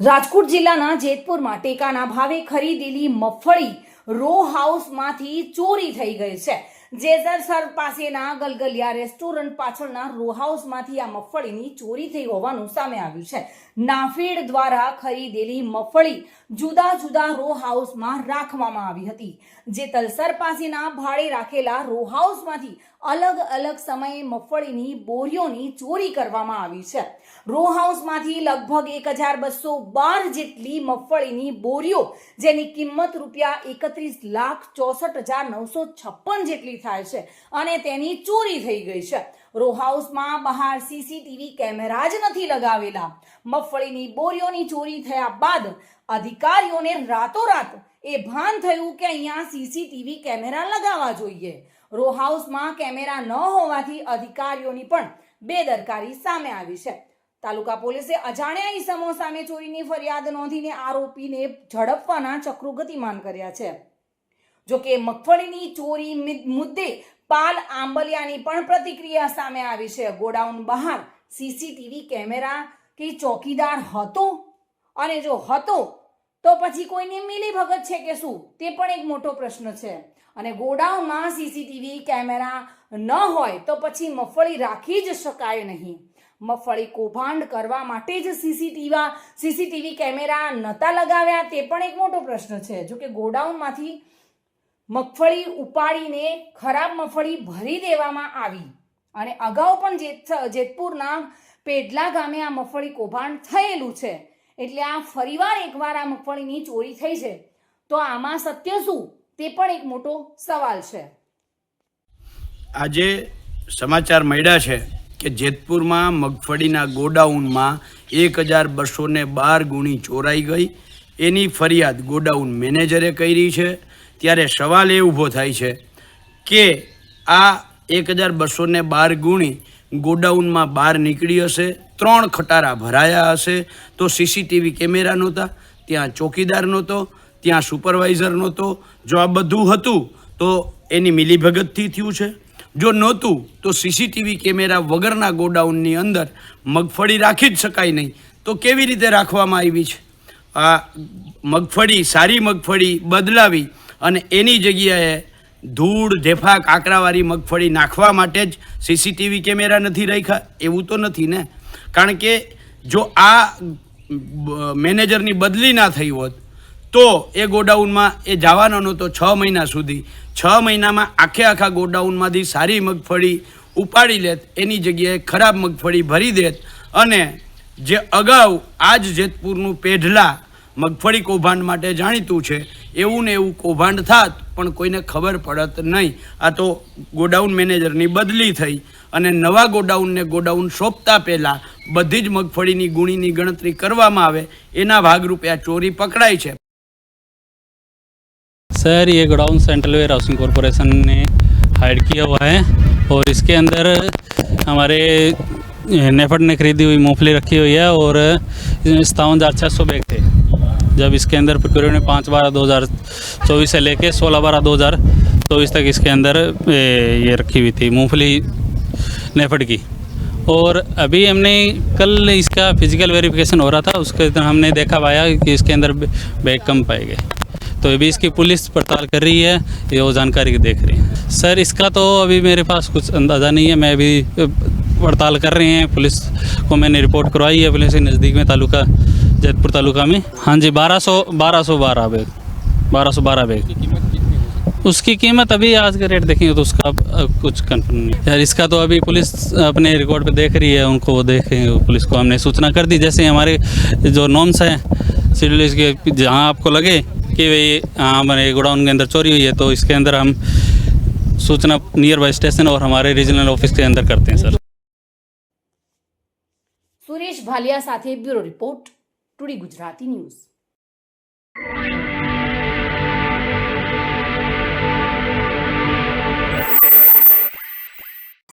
રાજકોટ જિલ્લાના જેતપુરમાં ટેકાના ભાવે ખરીદેલી મગફળી રો હાઉસમાંથી ચોરી થઈ ગઈ છે. જેસર પાસેના ગલગલિયા રેસ્ટોરન્ટ પાછળના રો હાઉસમાંથી આ મગફળીની ચોરી થઈ હોવાનું સામે આવ્યું છે. નાફેડ દ્વારા ખરીદેલી મગફળી જુદા જુદા રો હાઉસમાં રાખવામાં આવી હતી. જે તલસર પાસેના ભાડે રાખેલા રો હાઉસમાંથી અલગ અલગ સમયે મગફળીની બોરીઓની ચોરી કરવામાં આવી છે. રો હાઉસમાંથી લગભગ એક હજાર બસો બાર જેટલી મગફળીની બોરીઓ, જેની કિંમત રૂપિયા એકત્રીસ લાખ ચોસઠ હજાર નવસો છપ્પન જેટલી થાય છે અને તેની ચોરી થઈ ગઈ છે. રો હાઉસમાં બહાર સીસીટીવી કેમેરા જ નથી લગાવેલા. મગફળીની બોરીઓની ચોરી થયા બાદ અધિકારીઓને રાતોરાત એ ભાન થયું કે અહીંયા સીસીટીવી કેમેરા લગાવવા જોઈએ. રો હાઉસમાં કેમેરા ન હોવાથી અધિકારીઓની પણ બેદરકારી સામે આવી છે. તાલુકા પોલીસે અજાણ્યા ઈસમો સામે ચોરીની ફરિયાદ નોંધીને આરોપીને ઝડપવાના ચક્રો ગતિમાન કર્યા છે. જો કે મગફળીની ચોરી મુદ્દે પાલ આંબલિયાની પણ પ્રતિક્રિયા સામે આવી છે. ગોડાઉન બહાર સીસીટીવી કેમેરા કે ચોકીદાર હતો? અને જો હતો, તો પછી કોઈની મિલીભગત છે કે શું? તે પણ એક મોટો પ્રશ્ન છે. અને ગોડાઉનમાં સીસીટીવી કેમેરા ન હોય તો પછી મગફળી રાખી જ શકાય નહીં. મગફળી કૌભાંડ કરવા માટે જ સીસીટીવી સીસીટીવી કેમેરા નતા લગાવ્યા, તે પણ એક મોટો પ્રશ્ન છે. જો કે ગોડાઉનમાંથી મગફળી ઉપાડીને ખરાબ મગફળી ભરી દેવામાં આવી. અને અગાઉ પણ જેતપુરના પેડલા ગામે આ મગફળી કૌભાંડ થયેલું છે. એટલે આ ફરીવાર એકવાર આ મગફળીની ચોરી થઈ છે. તો આમાં સત્ય શું? તે પણ એક મોટો સવાલ છે. આજે સમાચાર મળ્યા છે કે જેતપુરમાં મગફળીના ગોડાઉનમાં એક હજાર બસો બાર ગુણી ચોરાઈ ગઈ. એની ફરિયાદ ગોડાઉન મેનેજરે કરી છે. ત્યારે સવાલ એ ઊભો થાય છે કે આ એક હજાર બસો ને બાર ગુણી ગોડાઉનમાં બહાર નીકળી હશે, ત્રણ ખટારા ભરાયા હશે, તો સીસીટીવી કેમેરા નહોતા, ત્યાં ચોકીદાર નહોતો, ત્યાં સુપરવાઇઝર નહોતો. જો આ બધું હતું, તો એની મિલીભગતથી થયું છે. જો નહોતું, તો સીસીટીવી કેમેરા વગરના ગોડાઉનની અંદર મગફળી રાખી જ શકાય નહીં. તો કેવી રીતે રાખવામાં આવી છે? આ મગફળી, સારી મગફળી બદલાવી અને એની જગ્યાએ ધૂળ ઢેફા કાંકરાવાળી મગફળી નાખવા માટે જ સીસીટીવી કેમેરા નથી રાખ્યા. એવું તો નથી ને? કારણ કે જો આ મેનેજરની બદલી ના થઈ હોત, તો એ ગોડાઉનમાં એ જવાનો નહોતો છ મહિના સુધી. છ મહિનામાં આખે આખા ગોડાઉનમાંથી સારી મગફળી ઉપાડી લેત, એની જગ્યાએ ખરાબ મગફળી ભરી દેત અને જે અગાઉ આ જ જેતપુરનું પેઢલા મગફળી કૌભાંડ માટે જાણીતું છે એવું ને એવું કૌભાંડ થાત પણ કોઈને ખબર પડત નહીં આ તો ગોડાઉન મેનેજરની બદલી થઈ અને નવા ગોડાઉનને ગોડાઉન સોંપતા પહેલાં બધી જ મગફળીની ગુણીની ગણતરી કરવામાં આવે એના ભાગરૂપે આ ચોરી પકડાઈ છે सर ये godown central warehousing corporation ने हायर किया हुआ है और इसके अंदर हमारे नेफर्ड ने खरीदी हुई मूंगफली रखी हुई है और सतावन हज़ार छः सौ बैग थे जब इसके अंदर प्रोक्योर ने पाँच बारह दो हज़ार चौबीस से लेके सोलह बारह दो हज़ार चौबीस तक इसके अंदर ये रखी हुई थी, मूंगफली नेफट की। और अभी हमने कल इसका फ़िज़िकल वेरिफिकेशन हो रहा था, उसके अंदर हमने देखा पाया कि इसके अंदर बैग कम पाए गए। तो अभी इसकी पुलिस पड़ताल कर रही है, ये वो जानकारी देख रही है। सर, इसका तो अभी मेरे पास कुछ अंदाज़ा नहीं है, मैं अभी पड़ताल कर रहे हैं, पुलिस को मैंने रिपोर्ट करवाई है, पुलिस के नज़दीक में तालुका जयपुर तालुका में? हाँ जी बारह सौ बारह सौ बारह बैग। बारह सौ बारह बैग। उसकी कीमत अभी आज के रेट देखेंगे तो उसका कुछ कन्फर्म नहीं। यार इसका तो अभी पुलिस अपने रिकॉर्ड पे देख रही है उनको वो देखेंगे पुलिस को हमने सूचना कर दी। जैसे हमारे जो नॉम्स हैं सिविल के जहाँ आपको लगे कि भाई हाँ, हमारे गोडाउन के अंदर चोरी हुई है तो इसके अंदर हम सूचना नियर बाई स्टेशन और हमारे रीजनल ऑफ़िस के अंदर करते हैं सर। सुरेश भालिया साथी bureau report. Today Gujarati news.